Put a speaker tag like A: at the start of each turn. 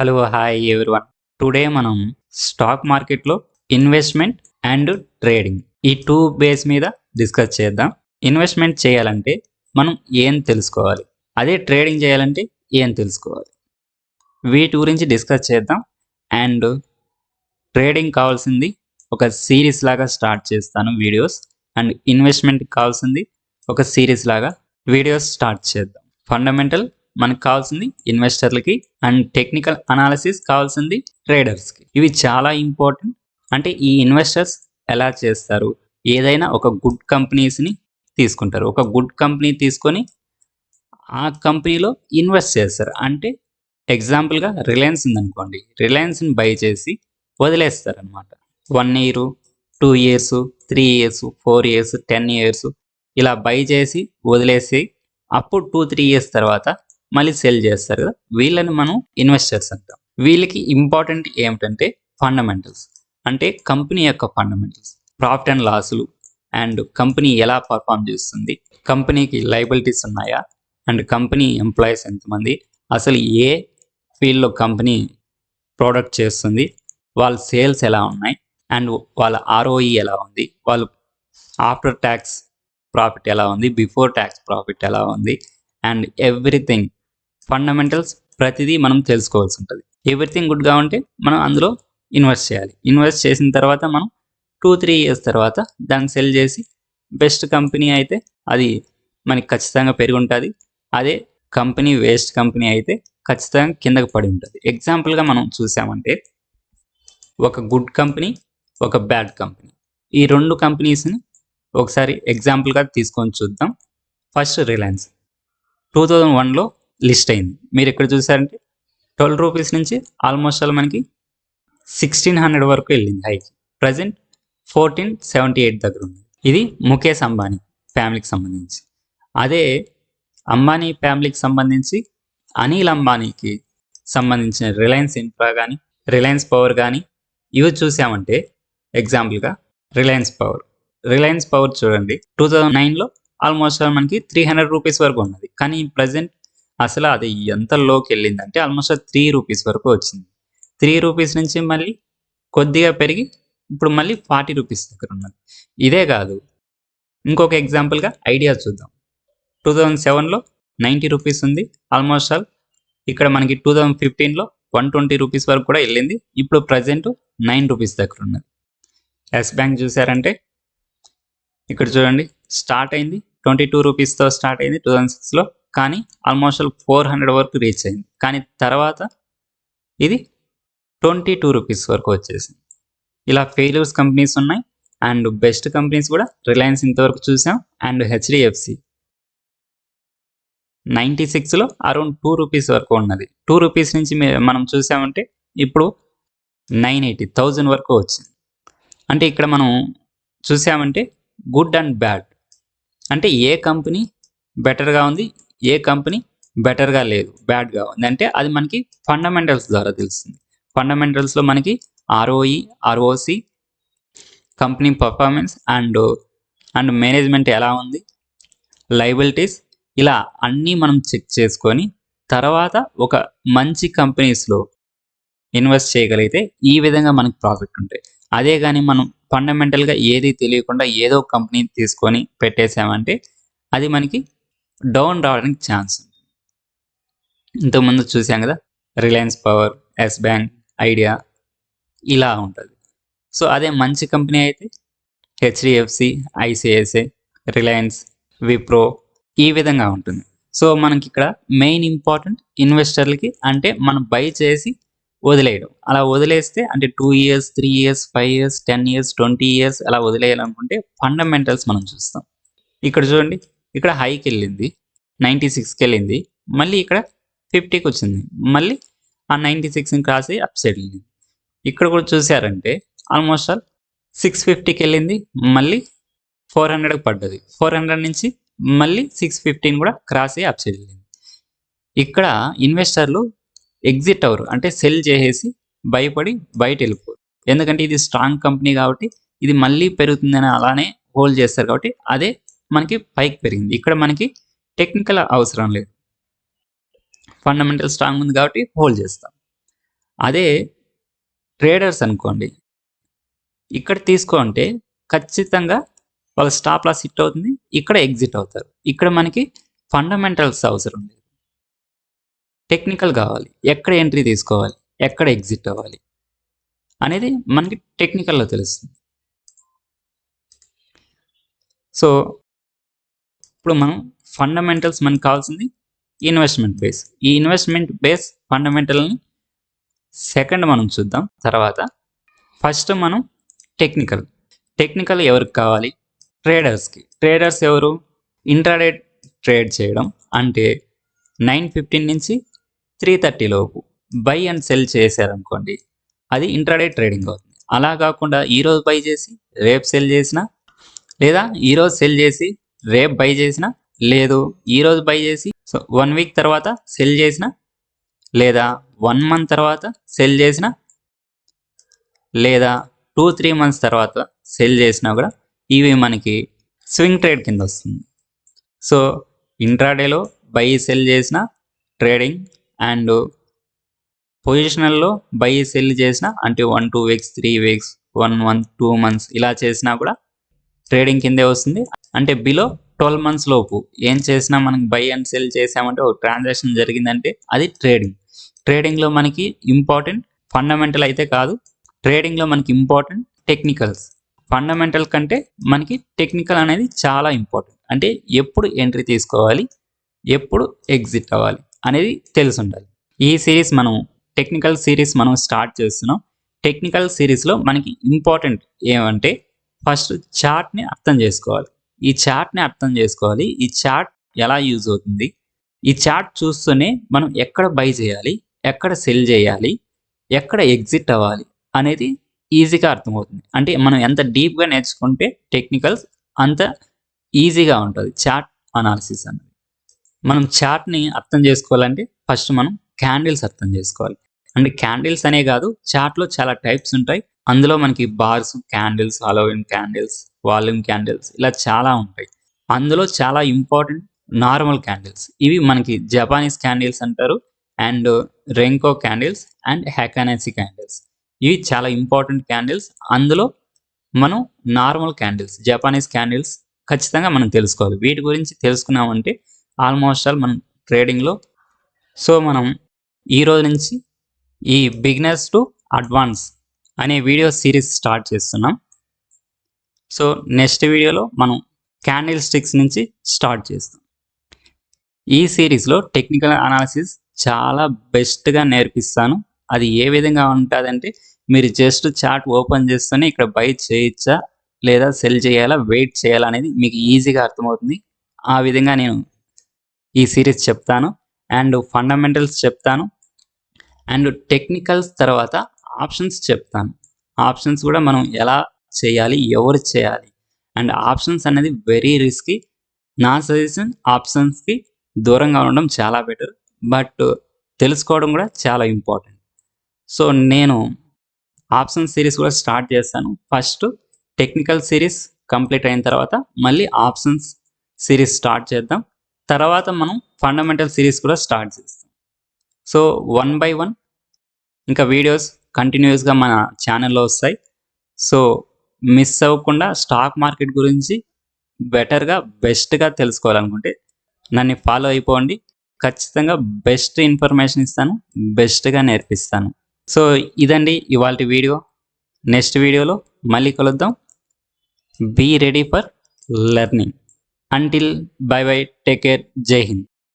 A: Hello hi everyone today మనం stock మార్కెట్లో investment and trading ఈ టూ బేస్ మీద డిస్కస్ చేద్దాం. ఇన్వెస్ట్మెంట్ చేయాలంటే మనం ఏం తెలుసుకోవాలి? అదే ట్రేడింగ్ చేయాలంటే ఏం తెలుసుకోవాలి? వీటి గురించి డిస్కస్ చేద్దాం. అండ్ ట్రేడింగ్ కావాల్సింది ఒక సిరీస్ లాగా స్టార్ట్ చేస్తాను వీడియోస్ అండ్ ఇన్వెస్ట్మెంట్ కావాల్సింది ఒక సిరీస్ లాగా వీడియోస్ స్టార్ట్ చేద్దాం. ఫండమెంటల్ మనకు కావాల్సింది ఇన్వెస్టర్లకి అండ్ టెక్నికల్ అనాలిసిస్ కావాల్సింది ట్రేడర్స్కి. ఇవి చాలా ఇంపార్టెంట్. అంటే ఈ ఇన్వెస్టర్స్ ఎలా చేస్తారు? ఏదైనా ఒక గుడ్ కంపెనీస్ని తీసుకుంటారు. ఒక గుడ్ కంపెనీ తీసుకొని ఆ కంపెనీలో ఇన్వెస్ట్ చేస్తారు. అంటే ఎగ్జాంపుల్గా రిలయన్స్ ఉందనుకోండి. రిలయన్స్ని బై చేసి వదిలేస్తారు అనమాట one year two years three years four years ten years ఇలా బై చేసి వదిలేసి అప్పుడు టూ త్రీ ఇయర్స్ తర్వాత మళ్ళీ సెల్ చేస్తారు కదా. వీళ్ళని మనం ఇన్వెస్టర్స్ అంటాం. వీళ్ళకి ఇంపార్టెంట్ ఏమిటంటే ఫండమెంటల్స్ అంటే కంపెనీ యొక్క ఫండమెంటల్స్ ప్రాఫిట్ అండ్ లాసులు అండ్ కంపెనీ ఎలా పర్ఫామ్ చేస్తుంది కంపెనీకి లైబిలిటీస్ ఉన్నాయా అండ్ కంపెనీ ఎంప్లాయీస్ ఎంతమంది అసలు ఏ ఫీల్డ్లో కంపెనీ ప్రోడక్ట్ చేస్తుంది వాళ్ళ సేల్స్ ఎలా ఉన్నాయి అండ్ వాళ్ళ ఆర్ఓఈ ఎలా ఉంది వాళ్ళు ఆఫ్టర్ ట్యాక్స్ ప్రాఫిట్ ఎలా ఉంది బిఫోర్ ట్యాక్స్ ప్రాఫిట్ ఎలా ఉంది అండ్ ఎవ్రీథింగ్ ఫండమెంటల్స్ ప్రతిదీ మనం తెలుసుకోవాల్సి ఉంటుంది. ఎవ్రీథింగ్ గుడ్గా ఉంటే మనం అందులో ఇన్వెస్ట్ చేయాలి. ఇన్వెస్ట్ చేసిన తర్వాత మనం టూ త్రీ ఇయర్స్ తర్వాత దాన్ని సెల్ చేసి బెస్ట్ కంపెనీ అయితే అది మనకి ఖచ్చితంగా పెరిగి ఉంటుంది అదే కంపెనీ వేస్ట్ కంపెనీ అయితే ఖచ్చితంగా కిందకి పడి ఉంటుంది. ఎగ్జాంపుల్గా మనం చూసామంటే ఒక గుడ్ కంపెనీ ఒక బ్యాడ్ కంపెనీ ఈ రెండు కంపెనీస్ని ఒకసారి ఎగ్జాంపుల్గా తీసుకొని చూద్దాం. ఫస్ట్ రిలయన్స్ టూ థౌజండ్ వన్లో లిస్ట్ అయింది. మీరు ఎక్కడ చూసారంటే ట్వెల్వ్ రూపీస్ నుంచి ఆల్మోస్ట్ ఆల్ మనకి సిక్స్టీన్ హండ్రెడ్ వరకు వెళ్ళింది హైకి. ప్రజెంట్ ఫోర్టీన్ సెవెంటీ ఎయిట్ దగ్గర ఉంది. ఇది ముఖేష్ అంబానీ ఫ్యామిలీకి సంబంధించి. అదే అంబానీ ఫ్యామిలీకి సంబంధించి అనిల్ అంబానీకి సంబంధించిన రిలయన్స్ ఇన్ఫ్రా కానీ రిలయన్స్ పవర్ కానీ ఇవి చూసామంటే ఎగ్జాంపుల్గా రిలయన్స్ పవర్. రిలయన్స్ పవర్ చూడండి టూ థౌజండ్ నైన్లో ఆల్మోస్ట్ మనకి త్రీ హండ్రెడ్ రూపీస్ వరకు ఉన్నది. కానీ ప్రజెంట్ అసలు అది ఎంత లోకి వెళ్ళిందంటే ఆల్మోస్ట్ త్రీ రూపీస్ వరకు వచ్చింది. త్రీ రూపీస్ నుంచి మళ్ళీ కొద్దిగా పెరిగి ఇప్పుడు మళ్ళీ ఫార్టీ రూపీస్ దగ్గర ఉన్నది. ఇదే కాదు ఇంకొక ఎగ్జాంపుల్గా ఐడియా చూద్దాం. టూ థౌజండ్ సెవెన్లో నైంటీ రూపీస్ ఉంది ఆల్మోస్ట్ ఆల్ ఇక్కడ మనకి టూ థౌజండ్ ఫిఫ్టీన్లో వన్ ట్వంటీ రూపీస్ వరకు కూడా వెళ్ళింది ఇప్పుడు ప్రజెంట్ నైన్ రూపీస్ దగ్గర ఉన్నది. ఎస్ బ్యాంక్ చూసారంటే ఇక్కడ చూడండి స్టార్ట్ అయింది ట్వంటీ టూ రూపీస్తో స్టార్ట్ అయింది టూ థౌజండ్ సిక్స్లో కానీ ఆల్మోస్ట్ ఫోర్ హండ్రెడ్ వరకు రీచ్ అయింది. కానీ తర్వాత ఇది ట్వంటీ టూ రూపీస్ వరకు వచ్చేసింది. ఇలా ఫెయిల్యూర్స్ కంపెనీస్ ఉన్నాయి. అండ్ బెస్ట్ కంపెనీస్ కూడా రిలయన్స్ ఇంతవరకు చూసాం. అండ్ హెచ్డిఎఫ్సి నైంటీ సిక్స్లో అరౌండ్ టూ రూపీస్ వరకు ఉన్నది. టూ రూపీస్ నుంచి మే- మనం చూసామంటే ఇప్పుడు నైన్ ఎయిటీ థౌజండ్ వరకు వచ్చింది. అంటే ఇక్కడ మనం చూసామంటే గుడ్ అండ్ బ్యాడ్ అంటే ఏ కంపెనీ బెటర్గా ఉంది? ఏ కంపెనీ బెటర్గా లేదు బ్యాడ్గా ఉంది. అంటే అది మనకి ఫండమెంటల్స్ ద్వారా తెలుస్తుంది. ఫండమెంటల్స్లో మనకి ROE ROC company performance and and management ఎలా ఉంది లైబిలిటీస్ ఇలా అన్నీ మనం చెక్ చేసుకొని తర్వాత ఒక మంచి కంపెనీస్లో ఇన్వెస్ట్ చేయగలిగితే ఈ విధంగా మనకి ప్రాఫిట్ ఉంటాయి. అదే కానీ మనం ఫండమెంటల్గా ఏది తెలియకుండా ఏదో కంపెనీ తీసుకొని పెట్టేసామంటే అది మనకి డౌన్ రావడానికి ఛాన్స్ ఉంది. ఇంతకుముందు చూసాం కదా Reliance Power Yes Bank Idea ఇలా ఉంటుంది. సో అదే మంచి కంపెనీ అయితే హెచ్డిఎఫ్సి ఐసిఐసిఐ రిలయన్స్ విప్రో ఈ విధంగా ఉంటుంది. సో మనకి ఇక్కడ మెయిన్ ఇంపార్టెంట్ ఇన్వెస్టర్లకి అంటే మనం బై చేసి వదిలేయడం. అలా వదిలేస్తే అంటే two years three years five years ten years twenty years అలా వదిలేయాలనుకుంటే ఫండమెంటల్స్ మనం చూస్తాం. ఇక్కడ చూడండి ఇక్కడ హైకి వెళ్ళింది నైంటీ సిక్స్కి వెళ్ళింది మళ్ళీ ఇక్కడ ఫిఫ్టీకి వచ్చింది. మళ్ళీ ఆ నైంటీ సిక్స్ని క్రాస్ అయ్యి అప్ సైడ్ వెళ్ళింది. ఇక్కడ కూడా చూసారంటే ఆల్మోస్ట్ ఆల్ సిక్స్ ఫిఫ్టీకి వెళ్ళింది మళ్ళీ ఫోర్ హండ్రెడ్కి పడ్డది. ఫోర్ హండ్రెడ్ నుంచి మళ్ళీ సిక్స్ ఫిఫ్టీన్ కూడా క్రాస్ అయ్యి అప్ సైడ్ వెళ్ళింది. ఇక్కడ ఇన్వెస్టర్లు ఎగ్జిట్ అవరు. అంటే సెల్ చేసేసి భయపడి బయట వెళ్ళిపోరు. ఎందుకంటే ఇది స్ట్రాంగ్ కంపెనీ కాబట్టి ఇది మళ్ళీ పెరుగుతుందని అలానే హోల్డ్ చేస్తారు కాబట్టి అదే మనకి పైకి పెరిగింది. ఇక్కడ మనకి టెక్నికల్ అవసరం లేదు. ఫండమెంటల్ స్ట్రాంగ్ ఉంది కాబట్టి హోల్డ్ చేస్తాం. అదే ట్రేడర్స్ అనుకోండి. ఇక్కడ తీసుకుంటే ఖచ్చితంగా వాళ్ళ స్టాప్ లాస్ హిట్ అవుతుంది. ఇక్కడ ఎగ్జిట్ అవుతారు. ఇక్కడ మనకి ఫండమెంటల్స్ అవసరం లేదు. టెక్నికల్ కావాలి. ఎక్కడ ఎంట్రీ తీసుకోవాలి? ఎక్కడ ఎగ్జిట్ అవ్వాలి? అనేది మనకి టెక్నికల్లో తెలుస్తుంది. సో ఇప్పుడు మనం ఫండమెంటల్స్ మనకు కావాల్సింది ఇన్వెస్ట్మెంట్ బేస్ ఈ ఇన్వెస్ట్మెంట్ బేస్ ఫండమెంటల్ని సెకండ్ మనం చూద్దాం. తర్వాత ఫస్ట్ మనం టెక్నికల్ టెక్నికల్ ఎవరికి కావాలి? ట్రేడర్స్కి ట్రేడర్స్ ఎవరు? ఇంట్రాడే ట్రేడ్ చేయడం అంటే నైన్ ఫిఫ్టీన్ నుంచి త్రీ థర్టీ లోపు బై అండ్ సెల్ చేశారనుకోండి అది ఇంట్రాడే ట్రేడింగ్ అవుతుంది. అలా కాకుండా ఈరోజు బై చేసి రేపు సెల్ చేసిన లేదా ఈరోజు సెల్ చేసి రేపు బై చేసిన లేదు ఈరోజు బై చేసి సో వన్ వీక్ తర్వాత సెల్ చేసిన లేదా వన్ మంత్ తర్వాత సెల్ చేసిన లేదా టూ త్రీ మంత్స్ తర్వాత సెల్ చేసినా కూడా ఇవి మనకి స్వింగ్ ట్రేడ్ కింద వస్తుంది. సో ఇంట్రాడేలో బై సెల్ చేసిన ట్రేడింగ్ అండ్ పొజిషనల్లో బై సెల్ చేసిన అంటే one two weeks three weeks one month two months ఇలా చేసినా కూడా ట్రేడింగ్ కిందే వస్తుంది. అంటే బిలో ట్వెల్వ్ మంత్స్ లోపు ఏం చేసినా మనకి బై అండ్ సెల్ చేసామంటే ఒక ట్రాన్సాక్షన్ జరిగిందంటే అది ట్రేడింగ్. ట్రేడింగ్లో మనకి ఇంపార్టెంట్ ఫండమెంటల్ అయితే కాదు ట్రేడింగ్లో మనకి ఇంపార్టెంట్ టెక్నికల్స్. ఫండమెంటల్ కంటే మనకి టెక్నికల్ అనేది చాలా ఇంపార్టెంట్. అంటే ఎప్పుడు ఎంట్రీ తీసుకోవాలి ఎప్పుడు ఎగ్జిట్ అవ్వాలి అనేది తెలిసి ఉండాలి ఈ సిరీస్ మనం టెక్నికల్ సిరీస్ మనం స్టార్ట్ చేస్తున్నాం. టెక్నికల్ సిరీస్లో మనకి ఇంపార్టెంట్ ఏమంటే ఫస్ట్ చార్ట్ని అర్థం చేసుకోవాలి. ఈ చార్ట్ని అర్థం చేసుకోవాలి. ఈ చార్ట్ ఎలా యూజ్ అవుతుంది? ఈ చార్ట్ చూస్తూనే మనం ఎక్కడ బై చేయాలి? ఎక్కడ సెల్ చేయాలి? ఎక్కడ ఎగ్జిట్ అవ్వాలి? అనేది ఈజీగా అర్థమవుతుంది. అంటే మనం ఎంత డీప్గా నేర్చుకుంటే టెక్నికల్స్ అంత ఈజీగా ఉంటుంది చార్ట్ అనాలిసిస్ అనేది మనం చార్ట్ని అర్థం చేసుకోవాలంటే ఫస్ట్ మనం క్యాండిల్స్ అర్థం చేసుకోవాలి. అంటే క్యాండిల్స్ అనే కాదు చార్ట్లో చాలా టైప్స్ ఉంటాయి. అందులో మనకి బార్స్ క్యాండిల్స్ అలోవిన్ క్యాండిల్స్ వాల్యూమ్ క్యాండిల్స్ ఇలా చాలా ఉంటాయి. అందులో చాలా ఇంపార్టెంట్ నార్మల్ క్యాండిల్స్. ఇవి మనకి జపానీస్ క్యాండిల్స్ అంటారు and renko candles and heikin ashi candles. ఇవి చాలా ఇంపార్టెంట్ క్యాండిల్స్. అందులో మనం నార్మల్ క్యాండిల్స్ జపానీస్ క్యాండిల్స్ ఖచ్చితంగా మనం తెలుసుకోవాలి. వీటి గురించి తెలుసుకున్నామంటే ఆల్మోస్ట్ ఆల్ మనం ట్రేడింగ్లో సో మనం ఈ రోజు నుంచి ఈ బిగినర్స్ టు అడ్వాన్స్ అనే వీడియో సిరీస్ స్టార్ట్ చేస్తున్నాం. సో నెక్స్ట్ వీడియోలో మనం క్యాండిల్ స్టిక్స్ నుంచి స్టార్ట్ చేస్తాం. ఈ సిరీస్లో టెక్నికల్ అనాలిసిస్ చాలా బెస్ట్గా నేర్పిస్తాను. అది ఏ విధంగా ఉంటుందంటే మీరు జస్ట్ చార్ట్ ఓపెన్ చేస్తూనే ఇక్కడ బై చేయొచ్చా లేదా సెల్ చేయాలా వెయిట్ చేయాలా అనేది మీకు ఈజీగా అర్థమవుతుంది. ఆ విధంగా నేను ఈ సిరీస్ చెప్తాను. అండ్ ఫండమెంటల్స్ చెప్తాను. అండ్ టెక్నికల్స్ తర్వాత ఆప్షన్స్ చెప్తాను. ఆప్షన్స్ కూడా మనం ఎలా చేయాలి ఎవరు చేయాలి? అండ్ ఆప్షన్స్ అనేది వెరీ రిస్కీ. నా సజెషన్ ఆప్షన్స్కి దూరంగా ఉండడం చాలా బెటర్. బట్ తెలుసుకోవడం కూడా చాలా ఇంపార్టెంట్. సో నేను ఆప్షన్ సిరీస్ కూడా స్టార్ట్ చేస్తాను. ఫస్ట్ టెక్నికల్ సిరీస్ కంప్లీట్ అయిన తర్వాత మళ్ళీ ఆప్షన్స్ సిరీస్ స్టార్ట్ చేద్దాం. తర్వాత మనం ఫండమెంటల్ సిరీస్ కూడా స్టార్ట్ చేస్తాం. సో వన్ బై వన్ ఇంకా వీడియోస్ కంటిన్యూస్గా మన ఛానల్లో వస్తాయి. సో మిస్ అవ్వకుండా స్టాక్ మార్కెట్ గురించి బెటర్గా బెస్ట్గా తెలుసుకోవాలనుకుంటే నన్ను ఫాలో అయిపోండి. ఖచ్చితంగా బెస్ట్ ఇన్ఫర్మేషన్ ఇస్తాను బెస్ట్గా నేర్పిస్తాను. సో ఇదండి ఇవాళ వీడియో. నెక్స్ట్ వీడియోలో మళ్ళీ కలుద్దాం. Be ready for learning until bye bye take care Jai Hind